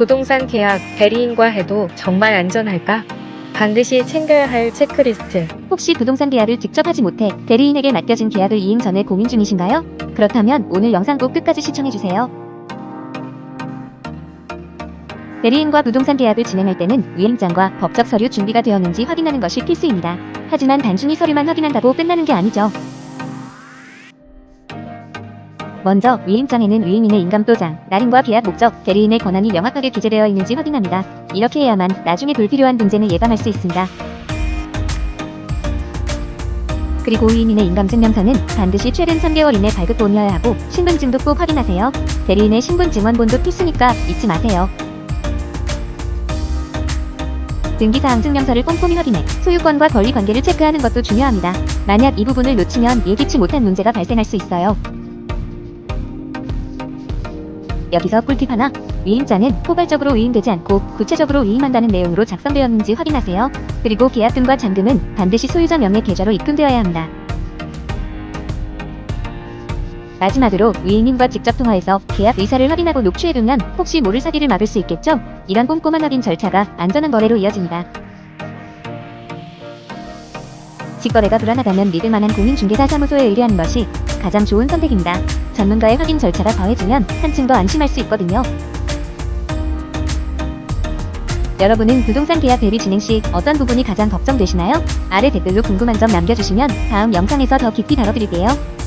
부동산 계약 대리인과 해도 정말 안전할까? 반드시 챙겨야 할 체크리스트. 혹시 부동산 계약을 직접 하지 못해 대리인에게 맡겨진 계약을 이행 전에 고민 중이신가요? 그렇다면 오늘 영상 꼭 끝까지 시청해주세요. 대리인과 부동산 계약을 진행할 때는 위임장과 법적 서류 준비가 되었는지 확인하는 것이 필수입니다. 하지만 단순히 서류만 확인한다고 끝나는 게 아니죠. 먼저 위임장에는 위임인의 인감도장, 날인과 계약 목적, 대리인의 권한이 명확하게 기재되어 있는지 확인합니다. 이렇게 해야만 나중에 불필요한 문제는 예방할 수 있습니다. 그리고 위임인의 인감증명서는 반드시 최근 3개월 이내 발급 본이어야 하고 신분증도 꼭 확인하세요. 대리인의 신분증원본도 필수니까 잊지 마세요. 등기사항 증명서를 꼼꼼히 확인해 소유권과 권리 관계를 체크하는 것도 중요합니다. 만약 이 부분을 놓치면 예기치 못한 문제가 발생할 수 있어요. 여기서 꿀팁 하나. 위임자는 포괄적으로 위임되지 않고 구체적으로 위임한다는 내용으로 작성되었는지 확인하세요. 그리고 계약 금과 잔금은 반드시 소유자 명의 계좌로 입금되어야 합니다. 마지막으로 위임인과 직접 통화해서 계약 의사를 확인하고 녹취해두면 혹시 모를 사기를 막을 수 있겠죠? 이런 꼼꼼한 확인 절차가 안전한 거래로 이어집니다. 직거래가 불안하다면 믿을만한 공인중개사 사무소에 의뢰하는 것이 가장 좋은 선택입니다. 전문가의 확인 절차가 더해지면 한층 더 안심할 수 있거든요. 여러분은 부동산 계약 대리 진행 시 어떤 부분이 가장 걱정되시나요? 아래 댓글로 궁금한 점 남겨주시면 다음 영상에서 더 깊이 다뤄드릴게요.